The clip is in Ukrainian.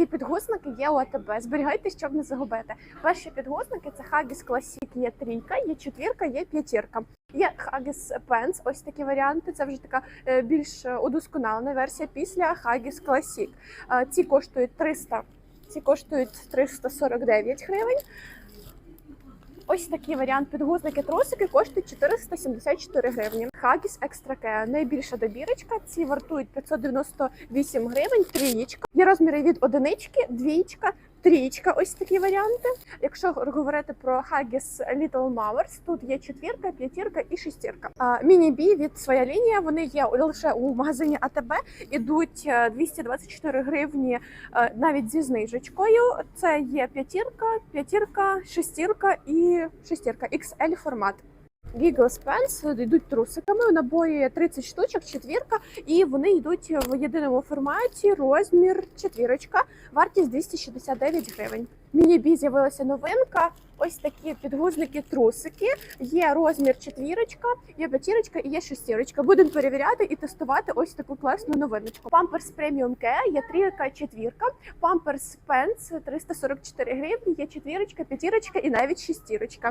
такі підгузники є у АТБ. Зберігайте, щоб не загубити. Перші підгузники це Хагіс Класік, є трійка, є четвірка, є п'ятірка. Є Хагіс Пенс, ось такі варіанти. Це вже така е, більш удосконалена версія після Хагіс Classic. Е, Ці коштують 300, ці коштують 349 гривень. Ось такий варіант підгузники трусики коштують 474 гривні. Хагіс екстраке. Найбільша добірочка. Ці вартують 598 гривень. Трієчка. Є розміри від одинички, двічка, трієчка. Ось такі варіанти. Якщо говорити про Haggis Little Mowers, тут є четвірка, п'ятірка і шестірка. Міні-бі від своя лінія. Вони є лише у магазині АТБ. Ідуть е, 224 гривні е, навіть зі знижечкою. Це є п'ятірка, п'ятірка, шестірка і шестірка XL формат. Giggles Pants йдуть трусиками у набої 30 штучок, четвірка, і вони йдуть в єдиному форматі. Розмір четвірочка, вартість 269 гривень. Міні-бі з'явилася новинка. Ось такі підгузники трусики. Є розмір четвірочка, є п'ятірочка і є шестірочка. Будемо перевіряти і тестувати ось таку класну новиночку. Pampers Premium Care є трійка, четвірка. Pampers Pants 344 гривні, є четвірочка, п'ятірочка і навіть шестірочка.